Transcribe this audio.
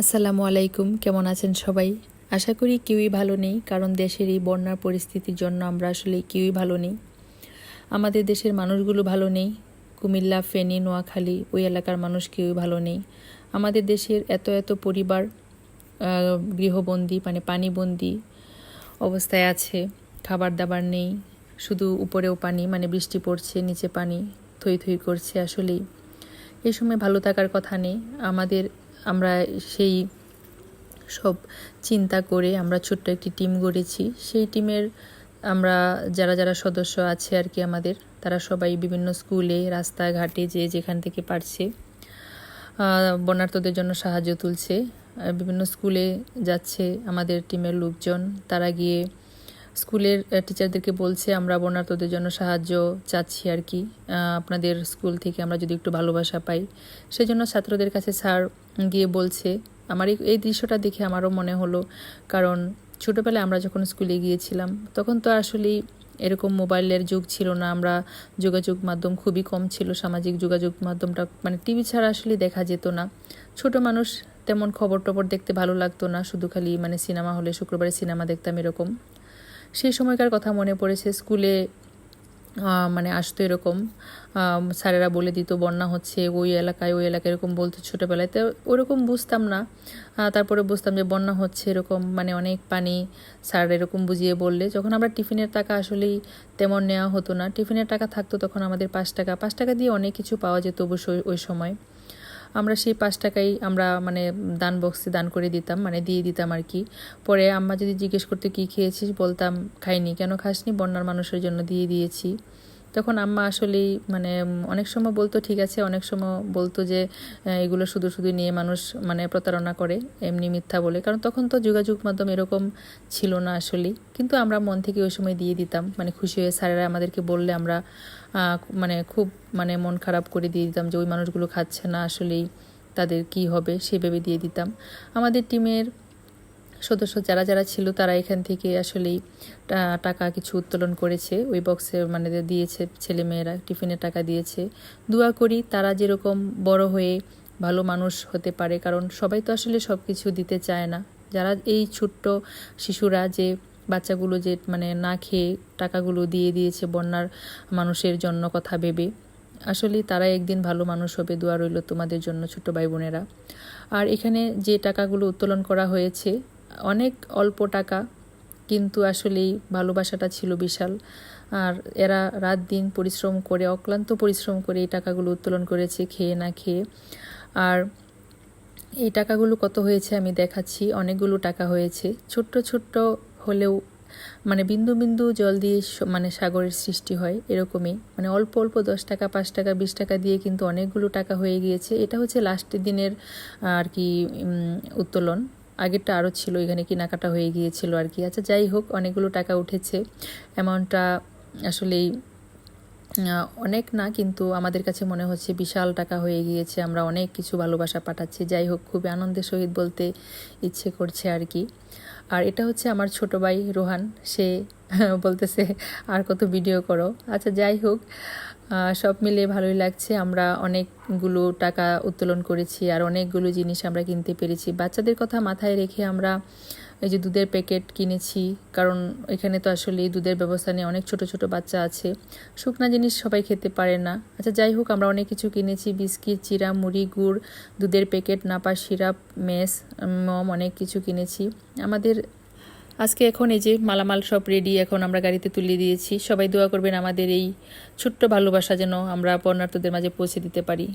আসসালামু আলাইকুম, কেমন আছেন সবাই? আশা করি কেউই ভালো নেই, কারণ দেশের এই বন্যার পরিস্থিতির জন্য আমরা আসলে কেউই ভালো নেই। আমাদের দেশের মানুষগুলো ভালো নেই, কুমিল্লা, ফেনী, নোয়াখালী, ওই এলাকার মানুষ কেউই ভালো নেই। আমাদের দেশের এত এত পরিবার গৃহবন্দী মানে পানিবন্দী অবস্থায় আছে খাবার দাবার নেই, শুধু উপরেও পানি মানে বৃষ্টি পড়ছে, নিচে পানি থই থই করছে আসলেই। এই সময় ভালো থাকার কথা নেই, আমাদের আমরা সেই সব চিন্তা করে আমরা ছোট্ট একটি টিম গড়েছি। সেই টিমের আমরা যারা যারা সদস্য আছে আর কি আমাদের তারা সবাই বিভিন্ন স্কুলে রাস্তাঘাটে যে যেখান থেকে পারছে আহ, বন্যার্তদের জন্য সাহায্য তুলছে। বিভিন্ন স্কুলে যাচ্ছে আমাদের টিমের লোকজন। তারা গিয়ে স্কুলের টিচারদেরকে বলছে, আমরা বন্যার্তদের জন্য সাহায্য চাচ্ছি আর কি। আপনাদের স্কুল থেকে আমরা যদি একটু ভালোবাসা পাই। সেই জন্য ছাত্রদের কাছে স্যার গিয়ে বলছে, আমার এই দৃশ্যটা দেখে আমারও মনে হলো, কারণ ছোটোবেলায় আমরা যখন স্কুলে গিয়েছিলাম, তখন তো আসলেই এরকম মোবাইলের যুগ ছিল না। আমরা যোগাযোগ মাধ্যম খুবই কম ছিল, সামাজিক যোগাযোগ মাধ্যমটা মানে টিভি ছাড়া আসলে দেখা যেত না। ছোট মানুষ তেমন খবর টবর দেখতে ভালো লাগতো না, শুধু খালি মানে সিনেমা হলে, শুক্রবারে সিনেমা দেখতাম এরকম। সেই সময়কার কথা মনে পড়েছে। স্কুলে মানে আসতো এরকম। স্যারেরা বলে দিত, বন্যা হচ্ছে, ওই এলাকায় ওই এলাকায়, এরকম বলতো ছোটোবেলায়। তো ওরকম বুঝতাম না। তারপরে বুঝতাম যে বন্যা হচ্ছে এরকম মানে অনেক পানি। স্যার এরকম বুঝিয়ে বললে। যখন আমরা টিফিনের টাকা আসলেই তেমন নেওয়া হতো না। টিফিনের টাকা থাকতো তখন আমাদের পাঁচ টাকা। পাঁচ টাকা দিয়ে অনেক কিছু পাওয়া যেত অবশ্যই ওই সময়। আমরা সেই পাঁচ টাকাই আমরা মানে দান বক্সে দান করে দিতাম মানে দিয়ে দিতাম আর কি। পরে আম্মা যদি জিজ্ঞেস করতে কী খেয়েছিস বলতাম, খাইনি। কেন খাসনি? বন্যার মানুষের জন্য দিয়ে দিয়েছি। তখন আম্মা আসলেই মানে অনেক সময় বলতো, ঠিক আছে। অনেক সময় বলতো যে এগুলো শুধু শুধু নিয়ে মানুষ মানে প্রতারণা করে, এমনি মিথ্যা বলে। কারণ তখন তো যোগাযোগ মাধ্যম এরকম ছিল না আসলেই। কিন্তু আমরা মন থেকে ওই সময় দিয়ে দিতাম। মানে খুশি হয়ে স্যারেরা আমাদেরকে বললে আমরা মানে খুব মানে মন খারাপ করে দিয়ে দিতাম যে, ওই মানুষগুলো খাচ্ছে না আসলেই, তাদের কি হবে? সেভাবে দিয়ে দিতাম। আমাদের টিমের সদস্য যারা যারা ছিল তারা এখান থেকে আসলেই টাকা কিছু উত্তোলন করেছে। ওই বক্সে মানে দিয়েছে ছেলেমেয়েরা টিফিনের টাকা দিয়েছে। দোয়া করি তারা যেরকম বড় হয়ে ভালো মানুষ হতে পারে, কারণ সবাই তো আসলে সব কিছু দিতে চায় না। যারা এই ছোট্ট শিশুরা যে বাচ্চাগুলো যে মানে না খেয়ে টাকাগুলো দিয়ে দিয়েছে বন্যার মানুষের জন্য কথা ভেবে আসলে তারা একদিন ভালো মানুষ হবে দোয়া রইল তোমাদের জন্য ছোট ভাই বোনেরা। আর এখানে যে টাকাগুলো উত্তোলন করা হয়েছে অনেক অল্প টাকা, কিন্তু আসলেই ভালোবাসাটা ছিল বিশাল। আর এরা রাত দিন পরিশ্রম করে, অক্লান্ত পরিশ্রম করে এই টাকাগুলো উত্তোলন করেছে খেয়ে না খেয়ে। আর এই টাকাগুলো কত হয়েছে আমি দেখাচ্ছি, অনেকগুলো টাকা হয়েছে। ছোট্ট ছোট্ট হলেও মানে বিন্দু বিন্দু জল দিয়ে মানে সাগরের সৃষ্টি হয় এরকমই। মানে অল্প অল্প দশ টাকা, পাঁচ টাকা, বিশ টাকা দিয়ে কিন্তু অনেকগুলো টাকা হয়ে গিয়েছে। এটা হচ্ছে লাস্টের দিনের আর কি উত্তোলন। আগেরটা আরও ছিল, এখানে কেনাকাটা হয়ে গিয়েছিল আর কি। আচ্ছা যাই হোক, অনেকগুলো টাকা উঠেছে। অ্যামাউন্টটা আসলেই অনেক না, কিন্তু আমাদের কাছে মনে হচ্ছে বিশাল টাকা হয়ে গিয়েছে। আমরা অনেক কিছু ভালোবাসা পাঠাচ্ছি। যাই হোক, খুবই আনন্দের সহিত বলতে ইচ্ছে করছে আর কি। আর এটা হচ্ছে আমার ছোট ভাই রোহান। সে বলতেছে, আর কত ভিডিও করো? আচ্ছা যাই হোক সব মিলে ভালোই লাগছে। আমরা অনেকগুলো টাকা উত্তোলন করেছি আর অনেকগুলো জিনিস আমরা কিনতে পেরেছি। বাচ্চাদের কথা মাথায় রেখে আমরা এই যে দুধের প্যাকেট কিনেছি, কারণ এখানে তো আসলে দুধের ব্যবস্থা নেই অনেক ছোট ছোট বাচ্চা আছে। শুকনা জিনিস সবাই খেতে পারে না। আচ্ছা যাই হোক, আমরা অনেক কিছু কিনেছি, বিস্কিট, চিরা, মুড়ি, গুড়, দুধের প্যাকেট নাপা সিরাপ, মেস মম, অনেক কিছু কিনেছি। আমাদের আজকে এখন এই যে মালামাল সব রেডি এখন আমরা গাড়িতে তুলে দিয়েছি। সবাই দোয়া করবেন আমাদের এই ছোট্ট ভালোবাসা যেন আমরা বর্ণার্থদের মাঝে পৌঁছে দিতে পারি।